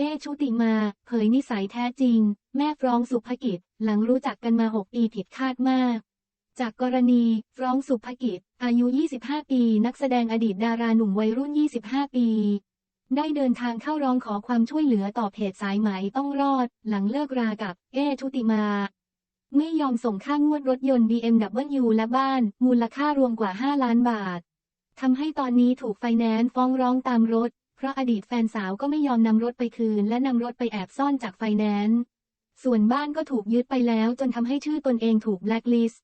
เอชุติมา เผยนิสัยแท้จริง แม่ฟรองสุภกิจ หลังรู้จักกันมา 6 ปีผิดคาดมาก จากกรณีฟรองสุภกิจ อายุ 25 ปี นักแสดงอดีตดาราหนุ่มวัยรุ่น 25 ปี ได้เดินทางเข้าร้องขอความช่วยเหลือต่อเพจสายไหมต้องรอด หลังเลิกรากับ เอชุติมา ไม่ยอมส่งค่างวดรถยนต์ BMW และบ้าน มูลค่ารวมกว่า 5 ล้านบาททำให้ตอนนี้ถูกไฟแนนซ์ฟ้องร้องตามรถ เพราะอดีตแฟนสาวก็ไม่ยอมนำรถไปคืน และนำรถไปแอบซ่อนจากไฟแนนซ์ส่วนบ้านก็ถูกยึดไปแล้วจนทำให้ชื่อตนเองถูกแบล็คลิสต์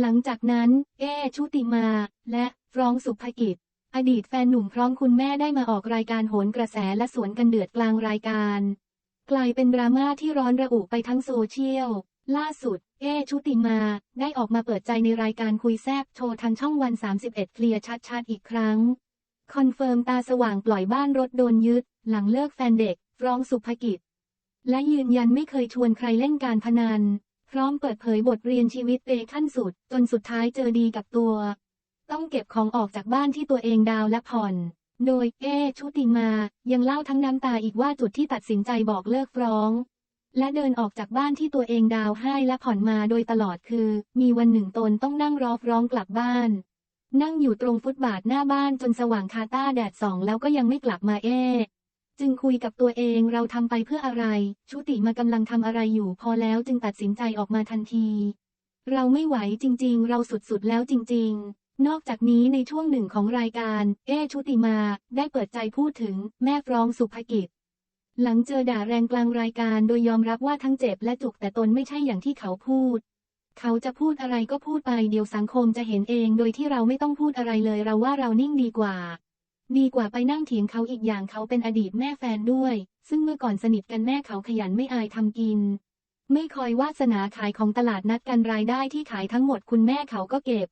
หลังจากนั้น เอ ชุติมา และฟรองก์สุภกิจ อดีตแฟนหนุ่มพร้อมคุณแม่ได้มาออกรายการโหนกระแสและสวนกันเดือดกลางรายการ กลายเป็นดราม่าที่ร้อนระอุไปทั้งโซเชียล ล่าสุด เอ ชุติมา ได้ออกมาเปิดใจในรายการคุยแซบโชว์ทางช่องวัน 31 เคลียร์ชัดๆอีกครั้ง คอนเฟิร์มตาสว่างปล่อยบ้านรถโดนยึด หลังเลิกแฟนเด็กฟรองสุภกิจ และยืนยันไม่เคยชวนใครเล่นการพนัน พร้อมเปิดเผยบทเรียนชีวิตเปขั้นสุด จนสุดท้ายเจอดีกับตัว ต้องเก็บของออกจากบ้านที่ตัวเองดาวและผ่อน โดยเอชุติมา ยังเล่าทั้งน้ำตาอีกว่าจุดที่ตัดสินใจบอกเลิกฟ้อง และเดินออกจากบ้านที่ตัวเองดาวให้และผ่อนมาโดยตลอดคือ มีวันหนึ่งตนต้องนั่งรอฟ้องกลับบ้าน นั่งอยู่ตรงฟุตบาทหน้าบ้านจนสว่างคาต้าแดดสองแล้วก็ยังไม่กลับมาเอจึงคุยกับตัวเองเราทำไปเพื่ออะไร ชุติมากำลังทำอะไรอยู่พอแล้วจึงตัดสินใจออกมาทันที เราไม่ไหวจริง ๆ เราสุดๆแล้วจริง ๆ นอกจากนี้ในช่วงหนึ่งของรายการ เอชุติมาได้เปิดใจพูดถึงแม่ฟรองสุภกิจ หลังเจอด่าแรงกลางรายการโดยยอมรับว่าทั้งเจ็บและจุกแต่ตนไม่ใช่อย่างที่เขาพูด เขาจะพูดอะไรก็พูดไปเดี๋ยวสังคมจะเห็นเองโดยที่เราไม่ต้องพูดอะไรเลยเราว่าเรานิ่งดีกว่า ดีกว่าไปนั่งเถียงเขาอีกอย่างเขาเป็นอดีตแม่แฟนด้วย ซึ่งเมื่อก่อนสนิทกันแม่เขาขยันไม่อายทำกิน ไม่คอยวาสนาขายของตลาดนัดกันรายได้ที่ขายทั้งหมดคุณแม่เขาก็เก็บ